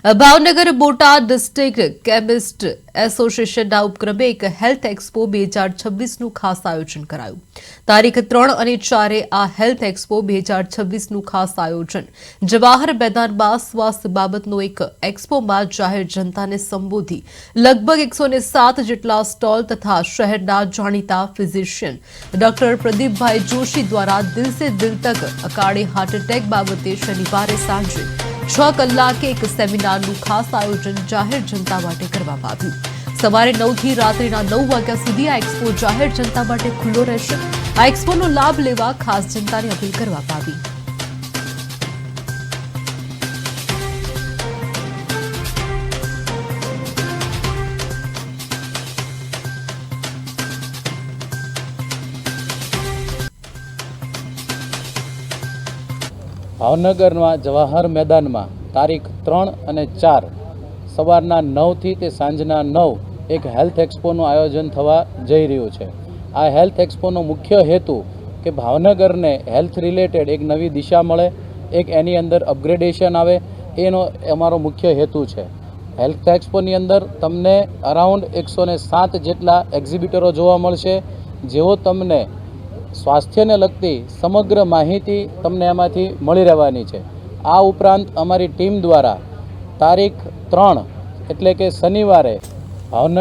Bhavnagar Botad district chemist એસોસિએશનના ઉપક્રમે એક હેલ્થ એક્સપો બે હજાર છવ્વીસનું ખાસ આયોજન કરાયું. તારીખ ત્રણ અને ચારે આ હેલ્થ એક્સપો બે હજાર છવ્વીસનું ખાસ આયોજન. જવાહર મેદાનમાં સ્વાસ્થ્ય બાબતનો એક એક્સપોમાં જાહેર જનતાને સંબોધી. લગભગ એકસો ને સાત જેટલા સ્ટોલ તથા શહેરના જાણીતા ફિઝિશિયન ડોક્ટર પ્રદીપભાઈ જોશી દ્વારા દિલ સે દિલ તક અકાળે હાર્ટ એટેક બાબતે શનિવારે સાંજે છ કલાકે એક સેમિનારનું ખાસ આયોજન જાહેર જનતા માટે કરવામાં આવ્યું. સવારે નવથી રાત્રિના નવ વાગ્યા સુધી આ એક્સપો જાહેર જનતા માટે ખુલ્લો રહેશે. આ એક્સપોનો લાભ લેવા ખાસ જનતાને અપીલ કરવામાં આવી. ભાવનગરમાં જવાહર મેદાનમાં તારીખ ત્રણ અને ચાર સવારના નવથી તે સાંજના નવ એક હેલ્થ એક્સપોનું આયોજન થવા જઈ રહ્યું છે. આ હેલ્થ એક્સપોનો મુખ્ય હેતુ કે ભાવનગરને હેલ્થ રિલેટેડ એક નવી દિશા મળે, એક એની અંદર અપગ્રેડેશન આવે, એનો અમારો મુખ્ય હેતુ છે. હેલ્થ એક્સપોની અંદર તમને અરાઉન્ડ એકસો સાત જેટલા એક્ઝિબિટરો જોવા મળશે. જેઓ તમને સ્વાસ્થ્યને લગતી સમગ્ર માહિતી તમને એમાંથી મળી રહેવાની છે. આ ઉપરાંત અમારી ટીમ દ્વારા તારીખ ત્રણ એટલે કે શનિવારે ભાવનગર